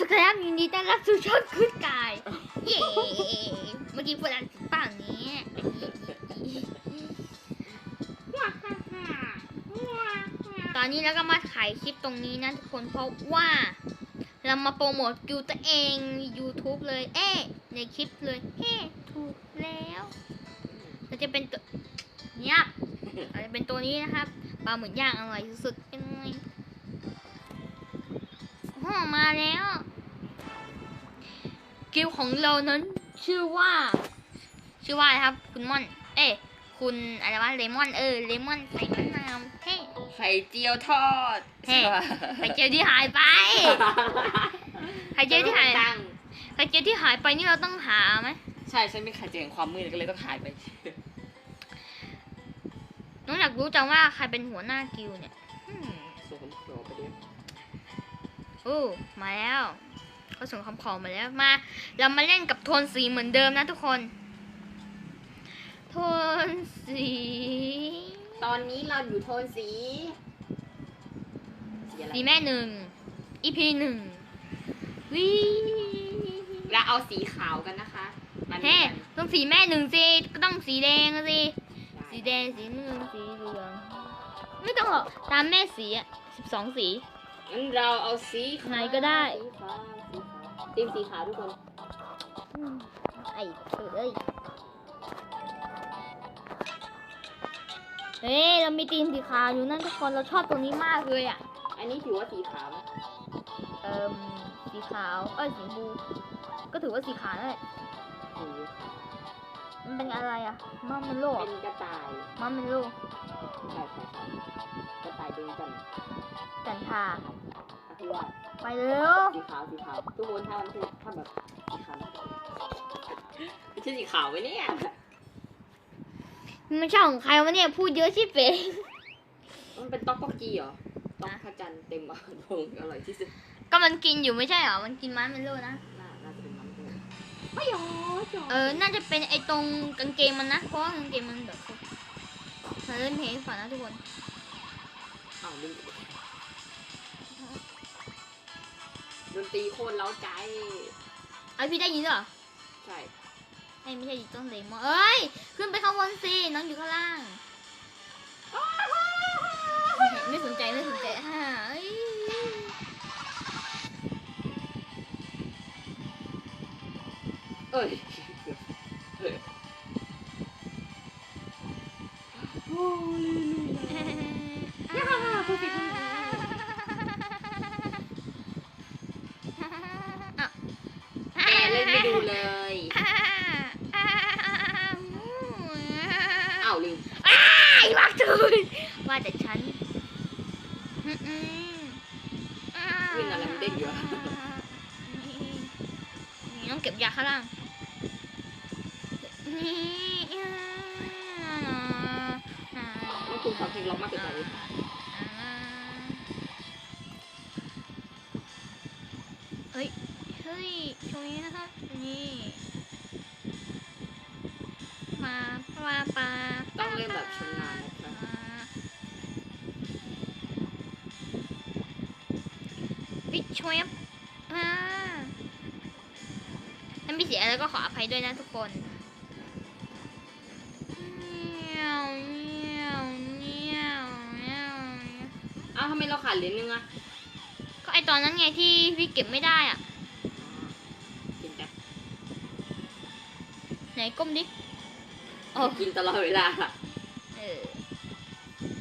สวัสดีครับยินดีต้อนรับสู่ช่องคุณกาย เย้เมื่อกี้พูดอะไรถึงเปล่าเนี้ตอนนี้เราก็มาถ่ายคลิปตรงนี้นะทุกคนเพราะว่า เรามาโปรโมทกิวตัวเอง YouTube เลย เอ๊ะในคลิปเลยเอ๊ะถูกแล้วเราจะเป็นตัวเนี่ยเราจะเป็นตัวนี้นะครับปลาหมึกย่างอร่อยสุดๆเป็นไงโอ้มาแล้ว กิวของเรานั้น ชื่อว่า ชื่อว่าอะไรครับ คุณม่อน เอ้ยคุณอะไรวะเลมอนเออเลมอนใส่มะนาวเฮ้ไข่เจียวทอดเฮ้ไข่เจียวที่หายไปไข่เจียวที่หายตั้งไข่เจียวที่หายไปนี่เราต้องหาไหมใช่ฉันเป็นไข่เจียวแห่งความมืดก็เลยต้องหายไปน้องอยากรู้จังว่าใครเป็นหัวหน้ากิวเนี่ยอืมส่งคำขอไปเดี๋ยวโอ้มาแล้ว เขาส่งคำขอมาแล้วมา เรามาเล่นกับโทนสีเหมือนเดิมนะทุกคน โทนสี ตอนนี้เราอยู่โทนสีสีอะไรสีแม่หนึ่งอีพีหนึ่งวิเราเอาสีขาวกันนะคะมาดูเฮ้กันต้องสีแม่หนึ่งสิก็ต้องสีแดงอะสิได้สีแดงสีน้ำเงินสีเหลืองไม่ต้องหรอกตามแม่สีอะสิบสองสี งั้นเราเอาสีขาวไหนก็ได้ สีขา วสีขาวตีมสีขาวทุกคนอืมไอ้เถิดเอ้ยเฮ้ยเรามีตีมสีขาวอยู่นั่นทุกคนเราชอบตัวนี้มากเลยอะ อันนี้ถือว่าสีขาวไหมเอ่มสีขาวเอ้ยสีชมพูก็ถือว่าสีขาวนั่นแหละสี มันเป็นอะไรอะมัมเมโลเป็นกระต่ายมัมเมโลใช่ใช่ใช่กระต่ายดวงจันทร์จันทราก็คือว่าไปเร็วสีขาวสีขาวทุกคนถ้ามันคือถ้าแบบสีขาวไม่ใช่สีขาวไหมเนี่ยมันไม่ใช่ของใครวะเนี่ยพูดเยอะชิบเป๋งมันเป็นต๊อกต๊อกกีเหรอต๊อกพระจันทร์เต็มอะโงอร่อยที่สุดก็มันกินอยู่ไม่ใช่เหรอมันกินมัมเมโลนะ ไม่หรอจ๋อเออ น่าจะเป็นไอ้ตรงกางเกงมันนะ เพราะว่ากางเกงมันแบบมาเล่นเพลงให้ฟังนะทุกคนอ้าวลืมดนตรีโคตรเล้าใจ ไอยพี่ได้ยินด้วยเหรอ ใช่ ไอ้ยไม่ใช่ต้นเลมอนเอ้ย ขึ้นไปข้างบนสิ น้องอยู่ข้างล่าง ไม่สนใจไม่สนใจฮ่าเอ้ย เอ้ นี่ต้องคุณฟังเพลงร้องมากเกินไปเฮ้ย เฮ้ยตรงนี้นะครับนี่ปลาปลาปลาต้องเล่นแบบชำนาญนะครับปิดชวยอ่าถ้ามีเสียงอะไรก็ขออภัยด้วยนะทุกคน อ้าวทำไมเราขาดเหรียญนึงอะก็ไอตอนนั้นไงที่พี่เก็บไม่ได้อะกินจ้ะไหนก้มดิโอ้กินตลอดเวลาเออ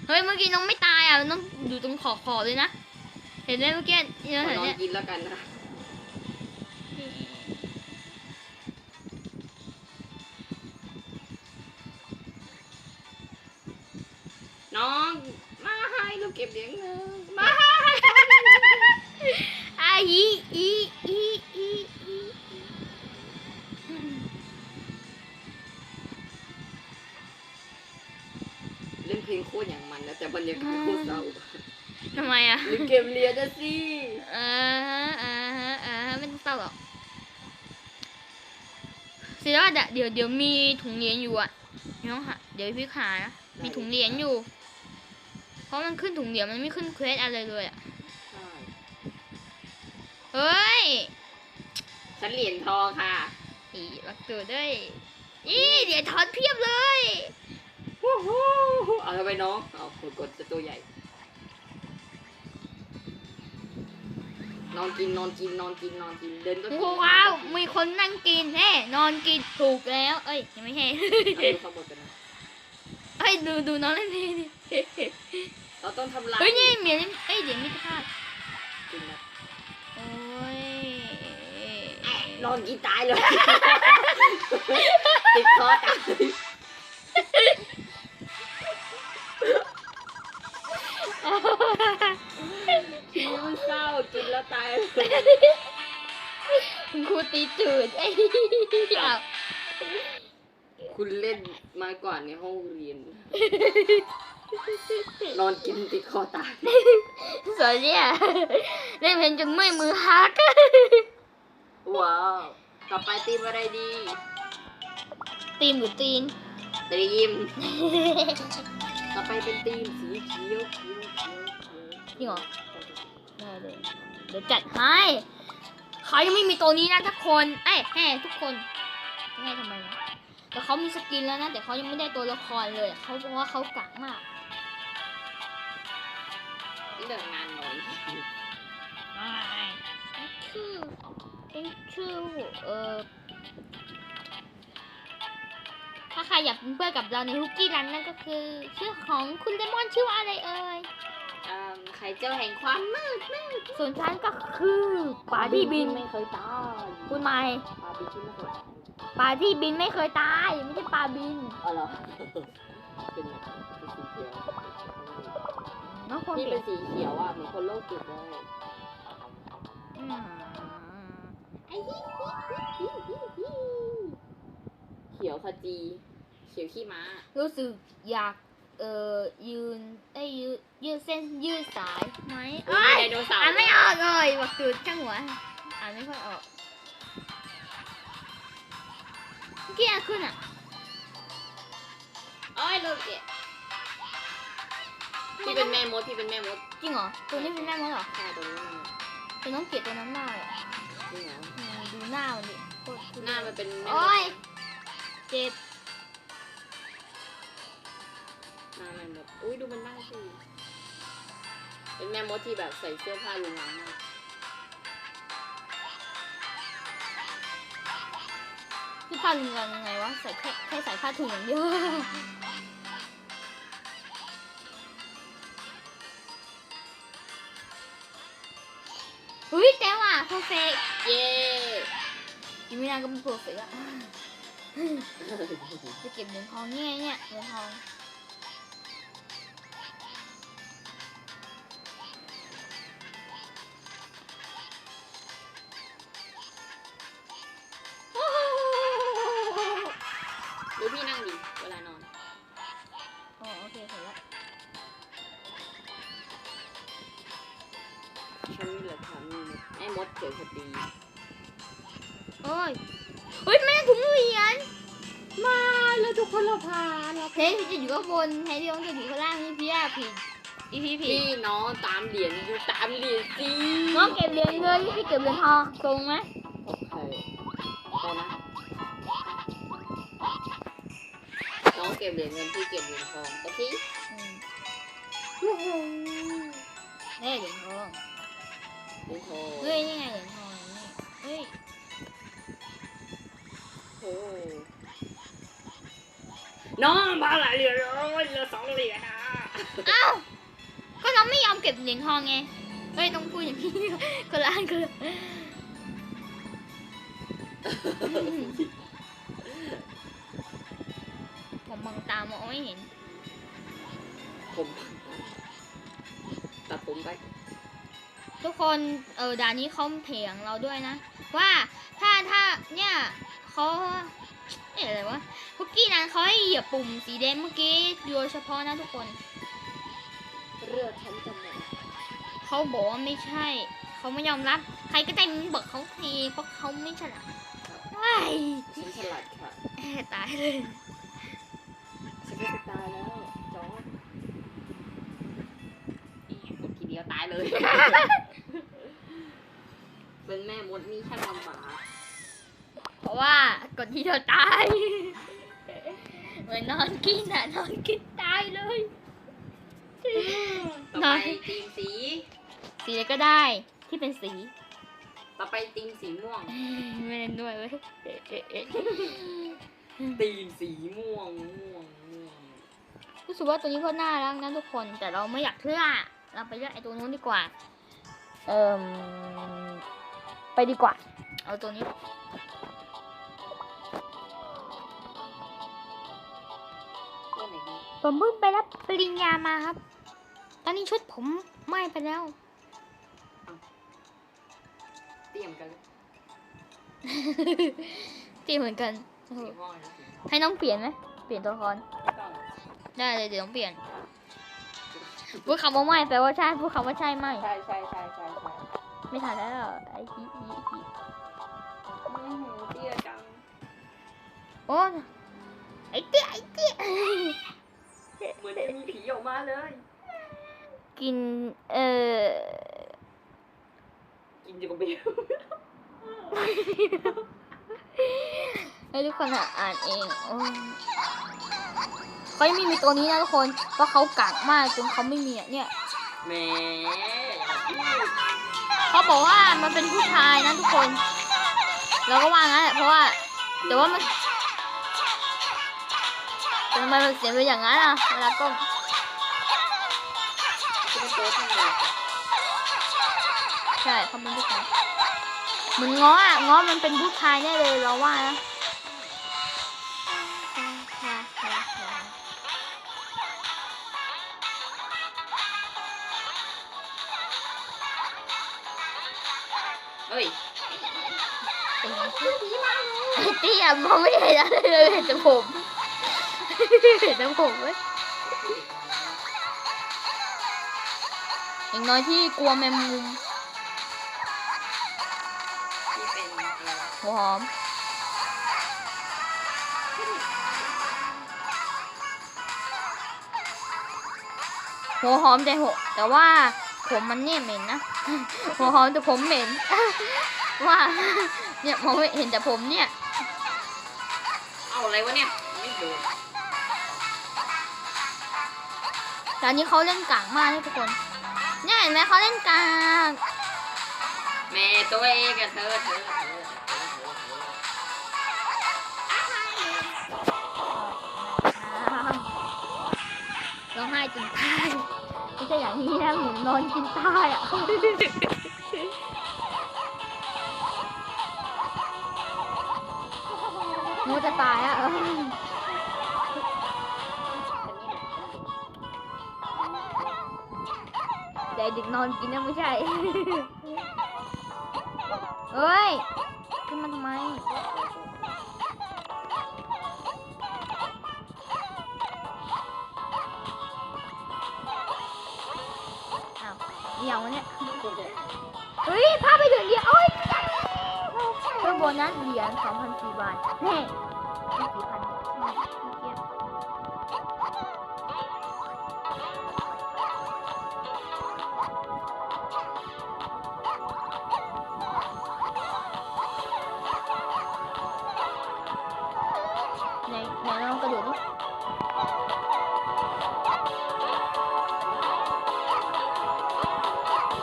เฮ้ยเมื่อกี้น้องไม่ตายอะมันต้องอยู่ตรงขอบขอบเลยนะ เห็นไหมเมื่อกี้เห็นขอไหมนอนเนี่ยกินแล้วกันนะ เราเก็บเหรียญนึงมาให้อาอีอีอีอีอีเล่นเพลงโคตรอย่างมันนะแต่บรรยากาศโคตรเศร้าทำไมอะหรือเก็บเหรียญนะสิเออเออเออไม่ต้องเศร้าหรอกเสิว่าเดี๋ยวเดี๋ยวมีถุงเหรียญอยู่อะน้องหาเดี๋ยวพี่ขานะมีถุงเหรียญอยู่ เพราะมันขึ้นถุงเหรียญมันไม่ขึ้นเควสอะไรเลยอะใช่เอเฮ้ยฉันเหรียญทองค่ะอีรักตัวด้วยอีเดี๋ยวทอนเพียบเลยวู้ฮู้เอาทำไมน้องเอากดกดจะตัวใหญ่ นอนกินนอนกินนอนกินนอนกินเดินก็กินว้าวมีคนนั่งกินแฮ่นอนกินถูกแล้ว เอ้ยยังไม่แฮ่เอาดูข้างบนกันนะ เอ้ยดูดูน้องเล่นเพลงดิเราต้องทำลายเฮ้ยนี่เหมียนเอ้ยเดี๋ยวมิตรภาพกินนะโอ้ยนอนกินตายเลย ติดคอตายชีวิตมันเศร้ากินแล้วตายเลยคุณครูตีจืดไอ้เอา คุณเล่นมาก่อนในห้องเรียน นอนกินติดคอตายสวยเนี่ยเล่นเพลงจนเมื่อยมือฮัก ว้าว ต่อไปตีมอะไรดี ตีนหรือตีน ตีม ต่อไปเป็นตีมสีเขียวเขียวเขียวเขียวจริงเหรอ ได้เลย เดี๋ยวจัดให้เขายังไม่มีตัวนี้นะทุกคน เอ้ยแห่ทุกคนแห่ทำไมวะ แต่เขามีสกินแล้วนะ แต่เขายังไม่ได้ตัวละครเลยเขาบอกว่าเขากักมากเรื่องงานหน่อยชื่อเป็นชื่อเออถ้าใครอยากเป็นเพื่อนกับเราในฮุกกี้รันนั่นก็คือ ชื่อของคุณเลมอนชื่อว่าอะไรเอ่ยเอิ่มไข่เจ้าแห่งความมืดมืดส่วนฉันก็คือปลาที่บินไม่เคยตายคุณไม้ปลาบินที่ไม่เคยตาย ปลาที่บินไม่เคยตาย ไม่ใช่ปลาบินอ๋อเหรอ เป็นไงเป็นสีเขียวน้องคนที่เปเป็ลี่นยนสีเขียวอะเหมือนคนโรคจิตเลยอืมไอ้ฮิฮิฮิฮิฮิเขียวขจี เขียวขี้ม้า รู้สึกอยาก เอ่อ ยืนเอ้ยยืดยืดเส้นยืดสายไหมเอ้ยมีไดโนเสาร์ อ่านไม่ออกเลยบอกจุดช่างหัวอ่านไม่ค่อยออก เมื่อกี้อะขึ้นอะเอ้ยโรคจิตพี่เป็นแม่มดพี่เป็นแม่มดจริงเหรอตัวนี้เป็นแม่มดเหรอใช่ตัวนี้แม่มดแต่น้องเกลียดตัวนั้นมากเลยอะจริงเหรออืมดูหน้ามันดิโคตรทุหเรน้าศมันเป็นแม่มโอ้ยดเจ็บหน้าแม่มดอุ้ยดูมันนั่งสิเป็นแม่มดที่แบบใส่เสื้อผ้าลุงลังมากาลุงกันยังไงวะใส่แค่แค่ใส่ผ้าถุงอย่างเดียวเฮ้ยแต่ว่าเพอร์เฟกเย้อีกไม่นานก็เป็นเพอร์เฟกอะจะเก็บเหรียญทองนี่ไงเนี่ยเหรียญทอง เกิดคดี โอ้ยเฮ้ยแม่ถุงเหรียญมาแล้วทุกคนเราพาเราเทนพี่จะอยู่ข้างบนแทนที่น้องจะอยู่ข้างล่างนี่พี่อะผิดอีพี่ผิดพี่น้องตามเหรียญอยู่ตามเหรียญสิน้องเก็บเหรียญเงินพี่เก็บเหรียญทองตรงไหมโอเคไปนะน้องเก็บเหรียญเงินพี่เก็บเหรียญทองโอเคอืมนี่เหรียญทอง เหรียญทองเฮ้ยนี่ไงเหรียญทองนี่เฮ้ยโอ้น้องมาหลายเหรียญเลยเหลือสองเหรียญอะเอ้าก็น้องไม่ยอมเก็บเหรียญทองไงเฮ้ยต้องพูดอย่างนี้คนละอันคนละผมมองตามองไม่เห็นผมตัดผมไป ทุกคนเออด่านนี้เขาเถียงเราด้วยนะ ว่าถ้าถ้าเนี่ยเขาเอ๊ะอะไรวะคุกกี้นั้นเขาให้เหยียบปุ่มสีแดงเมื่อกี้โดยเฉพาะนะทุกคนเลือดฉันจะหมดเขาบอกว่าไม่ใช่ เขาไม่ยอมรับ ใครก็ใจมึงบอกเขาทีเพราะเขาไม่ฉลาดว้ายฉันฉลาดค่ะแอะตายเลยฉันก็จะตายแล้วจอร์ดกดทีเดียวตายเลย เป็นแม่มดนี่แค่ลำบากเพราะว่ากดที่เธอตาย เหมือนนอนกินอะนอนกินตายเลยต่อไปตีมสี สีอะไรก็ได้ที่เป็นสี ต่อไปตีมสีม่วง ไม่เล่นด้วยเว้ยตีมสีม่วงม่วงม่วงรู้สึกว่าตัวนี้ก็น่ารักนะทุกคน แต่เราไม่อยากเลือกเราไปเลือกไอ้ตัวนู้นดีกว่า เอ่ม ไปดีกว่า เอาตัวนี้ตัวไหนดีผมเพิ่งไปรับปริญญามาครับ ตอนนี้ชุดผมไหม้ไปแล้ว เตรียมกันเลยตีเหมือนกันโอ้โหสีม่วงนะสีม่วงให้น้องเปลี่ยนไหมเปลี่ยนตัวละครไม่ต้องได้เลยเดี๋ยวต้องเปลี่ยน พูดคำว่าไม่แปลว่าใช่ พูดคำว่าใช่ไม่ ใช่ใช่ใช่ใช่ใช่ ไม่ทันแล้วไอ้ฮีฮีฮีอื้อหือเตี้ยจัง โอ้ไอ้เตี้ยไอ้เตี้ยเหมือนจะมีผีออกมาเลย กิน เอ่อกินอยู่กับเบลให้ทุกคนอ่านเองโอ้ยเขายังไม่มีตัวนี้นะทุกคนเพราะเขากักมากจนเขาไม่มีอะเนี่ยแหม เขาบอกว่ามันเป็นผู้ชายนะทุกคน เราก็ว่างั้นแหละเพราะว่าแต่ว่ามันแต่ทำไมมันเสียงเป็นอย่างนั้นอะเวลาก้มจะเป็นตัวที่ไหนใช่เขาเป็นผู้ชายเหมือนง้ออะง้อมันเป็นผู้ชายแน่เลยเราว่านะ ฮ้ยไอ้เตี้ยมองไม่เห็นอะไรเลยเห็นแต่ผมเห็นแต่ผมเว้ยอย่างน้อยที่กลัวแมงมุมหัวหอมหัวหอมแต่หัวแต่ว่า ผมมันเนี่ยเหม็นนะหัวหอมแต่ผมเหม็นว่าเนี่ยมองไม่เห็นแต่ผมเนี่ย เอาอะไรวะเนี่ยไม่โดนแต่อันนี้เขาเล่นกลางมากเลยทุกคนเนี่ยเห็นไหมเขาเล่นกลางแม่ตัวเองกับเธอเธอเธอเธอเธอเธอร้องไห้จนตาย ไม่ใช่อย่างนี้นะเหมือนนอนกินตายอะมูจะตายอะแต่เด็กนอนกินนะไม่ใช่ เฮ้ย เดี๋ยวเนี่ยเฮ้ยพาไปถึงเดียวโอ้ยเพื่อโบนนั้นเหรียญ2,004บาทแน่4,000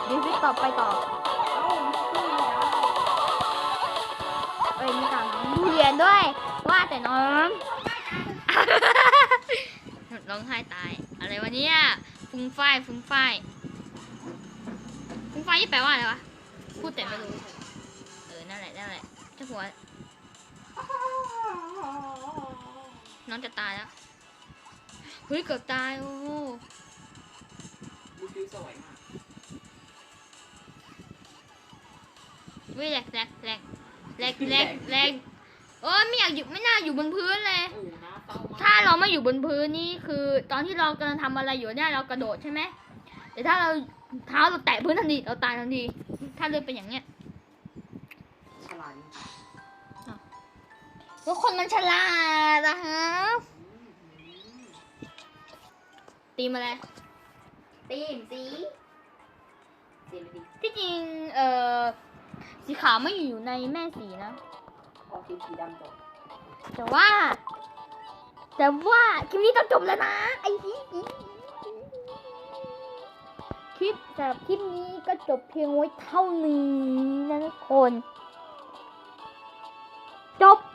ดิฟิตต่อไปต่อเอ้ยมีต่างเหรียญด้วย ว่าแต่น้องร้องไห้ตาย อะไรวะเนี่ยฟุ้งฝ้ายฟุ้งฝ้ายฟุ้งฝ้ายยี่แปลว่าอะไรวะ พูดแต่ไม่รู้ เออ นั่นแหละ นั่นแหละเจ้าหัว น้องจะตายแล้ว เฮ้ย เกือบตายโอ้ ว้ยแหลกแหลกแหลกแหลกแหลกแหลกโอ้ยไม่อยากอยู่ไม่น่าอยู่บนพื้นเลย โอ้น้าเต้ามากถ้าเราไม่อยู่บนพื้นนี่คือ ตอนที่เรากำลังทำอะไรอยู่เนี่ยเรากระโดดใช่ไหมแต่ถ้าเราเท้าเราแตะพื้นทันทีเราตายทันที ถ้าเลือดเป็นอย่างเนี้ยฉลาดจริงทุกคนมันฉลาดนะฮะอืมตีมาเลยตีมสีสีอะไรดี ที่จริง เอ่อ สีขาวไม่อยู่ในแม่สีนะออกสีสีดำจบแต่ว่า แต่ว่าคลิปนี้ต้องจบแล้วนะไอ้ฮีคลิปสำหรับคลิปนี้ก็จบเพียงไว้เท่านี้นะทุกคน จบสักที